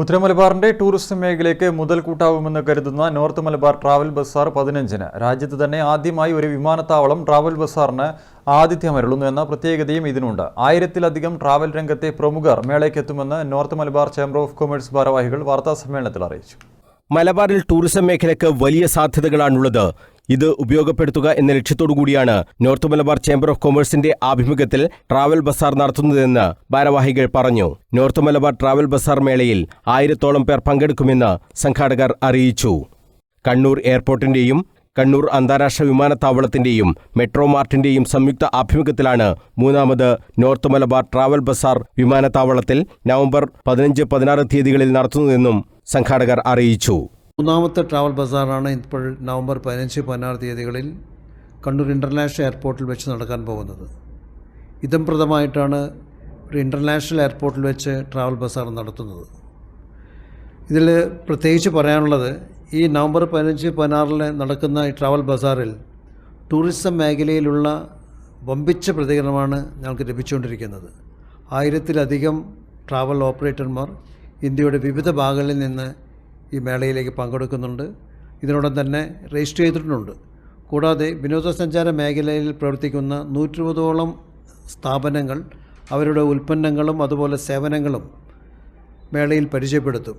ഉത്തര മലബാറിന്റെ ടൂറിസം മേഖലയ്ക്ക് മുതൽ കൂട്ടാവുമെന്ന് കരുതുന്ന നോർത്ത് മലബാർ ട്രാവൽ ബസാർ പതിനഞ്ചിന്. രാജ്യത്ത് തന്നെ ആദ്യമായി ഒരു വിമാനത്താവളം ട്രാവൽ ബസാറിന് ആതിഥ്യമരുളുന്നു എന്ന പ്രത്യേകതയും ഇതിനുണ്ട്. ആയിരത്തിലധികം ട്രാവൽ രംഗത്തെ പ്രമുഖർ മേളയ്ക്ക് മേളയ്ക്കെത്തുമെന്ന് north Malabar chamber of commerce ഭാരവാഹികൾ വാർത്താ സമ്മേളനത്തിൽ അറിയിച്ചു. മലബാറിൽ ടൂറിസം മേഖലയ്ക്ക് വലിയ സാധ്യതകളാണുള്ളത്. ഇത് ഉപയോഗപ്പെടുത്തുക എന്ന ലക്ഷ്യത്തോടു കൂടിയാണ് നോർത്ത് മലബാർ ചേംബർ ഓഫ് കൊമേഴ്സിന്റെ ആഭിമുഖ്യത്തിൽ ട്രാവൽ ബസാർ നടത്തുന്നതെന്ന് ഭാരവാഹികൾ പറഞ്ഞു. നോർത്ത് മലബാർ ട്രാവൽ ബസാർ മേളയിൽ ആയിരത്തോളം പേർ പങ്കെടുക്കുമെന്ന് സംഘാടകർ അറിയിച്ചു. കണ്ണൂർ എയർപോർട്ടിന്റെയും കണ്ണൂർ അന്താരാഷ്ട്ര വിമാനത്താവളത്തിന്റെയും മെട്രോ മാർട്ടിന്റെയും സംയുക്ത ആഭിമുഖ്യത്തിലാണ് മൂന്നാമത് നോർത്ത് മലബാർ ട്രാവൽ ബസാർ വിമാനത്താവളത്തിൽ നവംബർ പതിനഞ്ച് പതിനാറ് തീയതികളിൽ നടത്തുന്നതെന്നും സംഘാടകർ അറിയിച്ചു. മൂന്നാമത്തെ ട്രാവൽ ബസാറാണ് ഇപ്പോൾ നവംബർ പതിനഞ്ച് പതിനാറ് തീയതികളിൽ കണ്ണൂർ ഇന്റർനാഷണൽ എയർപോർട്ടിൽ വെച്ച് നടക്കാൻ പോകുന്നത്. ഇതം പ്രദമായിട്ടാണ് ഒരു ഇന്റർനാഷണൽ എയർപോർട്ടിൽ വെച്ച് ട്രാവൽ ബസാർ നടത്തുന്നത്. ഇതിൽ പ്രത്യേകിച്ച് പറയാനുള്ളത് ഈ നവംബർ പതിനഞ്ച് പതിനാറിന് നടക്കുന്ന ഈ ട്രാവൽ ബസാറിൽ ടൂറിസം മേഖലയിലുള്ള വമ്പിച്ച പ്രതികരണമാണ് ഞങ്ങൾക്ക് ലഭിച്ചുകൊണ്ടിരിക്കുന്നത്. ആയിരത്തിലധികം ട്രാവൽ ഓപ്പറേറ്റർമാർ ഇന്ത്യയുടെ വിവിധ ഭാഗങ്ങളിൽ നിന്ന് ഈ മേളയിലേക്ക് പങ്കെടുക്കുന്നുണ്ട്. ഇതിനോടൊപ്പം തന്നെ രജിസ്റ്റർ ചെയ്തിട്ടുണ്ട്. കൂടാതെ വിനോദസഞ്ചാര മേഖലയിൽ പ്രവർത്തിക്കുന്ന നൂറ്റിരുപതോളം സ്ഥാപനങ്ങൾ അവരുടെ ഉൽപ്പന്നങ്ങളും അതുപോലെ സേവനങ്ങളും മേളയിൽ പരിചയപ്പെടുത്തും.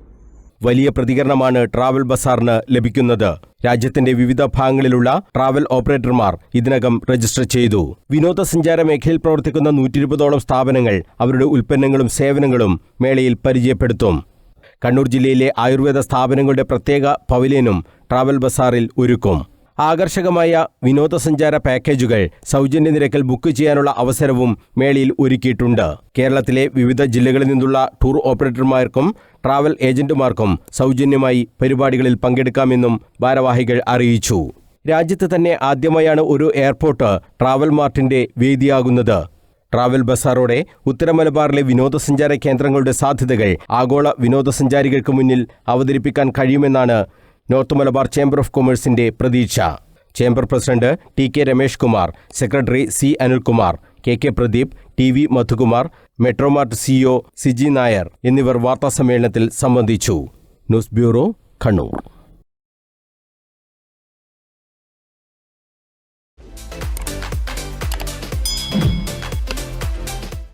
വലിയ പ്രതികരണമാണ് ട്രാവൽ ബസാറിന് ലഭിക്കുന്നത്. രാജ്യത്തിന്റെ വിവിധ ഭാഗങ്ങളിലുള്ള ട്രാവൽ ഓപ്പറേറ്റർമാർ ഇതിനകം രജിസ്റ്റർ ചെയ്തു. വിനോദസഞ്ചാര മേഖലയിൽ പ്രവർത്തിക്കുന്ന നൂറ്റിരുപതോളം സ്ഥാപനങ്ങൾ അവരുടെ ഉൽപ്പന്നങ്ങളും സേവനങ്ങളും മേളയിൽ പരിചയപ്പെടുത്തും. കണ്ണൂർ ജില്ലയിലെ ആയുർവേദ സ്ഥാപനങ്ങളുടെ പ്രത്യേക പവലിയനും ട്രാവൽ ബസാറിൽ ഒരുക്കും. ആകർഷകമായ വിനോദസഞ്ചാര പാക്കേജുകൾ സൗജന്യ നിരക്കിൽ ബുക്ക് ചെയ്യാനുള്ള അവസരവും മേളയിൽ ഒരുക്കിയിട്ടുണ്ട്. കേരളത്തിലെ വിവിധ ജില്ലകളിൽ നിന്നുള്ള ടൂർ ഓപ്പറേറ്റർമാർക്കും ട്രാവൽ ഏജന്റുമാർക്കും സൗജന്യമായി പരിപാടികളിൽ പങ്കെടുക്കാമെന്നും ഭാരവാഹികൾ അറിയിച്ചു. രാജ്യത്ത് തന്നെ ആദ്യമായാണ് ഒരു എയർപോർട്ട് ട്രാവൽ മാർട്ടിന്റെ വേദിയാകുന്നത്. ട്രാവൽ ബസാറോടെ ഉത്തര മലബാറിലെ വിനോദസഞ്ചാര കേന്ദ്രങ്ങളുടെ സാധ്യതകൾ ആഗോള വിനോദസഞ്ചാരികൾക്ക് മുന്നിൽ അവതരിപ്പിക്കാൻ കഴിയുമെന്നാണ് നോർത്ത് മലബാർ ചേംബർ ഓഫ് കൊമേഴ്സിന്റെ പ്രതീക്ഷ. Chamber president T K Ramesh Kumar secretary C Anilkumar K K Pradeep T V Madhukumar Metromart CEO Siji Nair എന്നിവർ വാർത്താസമ്മേളനത്തിൽ സംബന്ധിച്ചു. News bureau Kannur.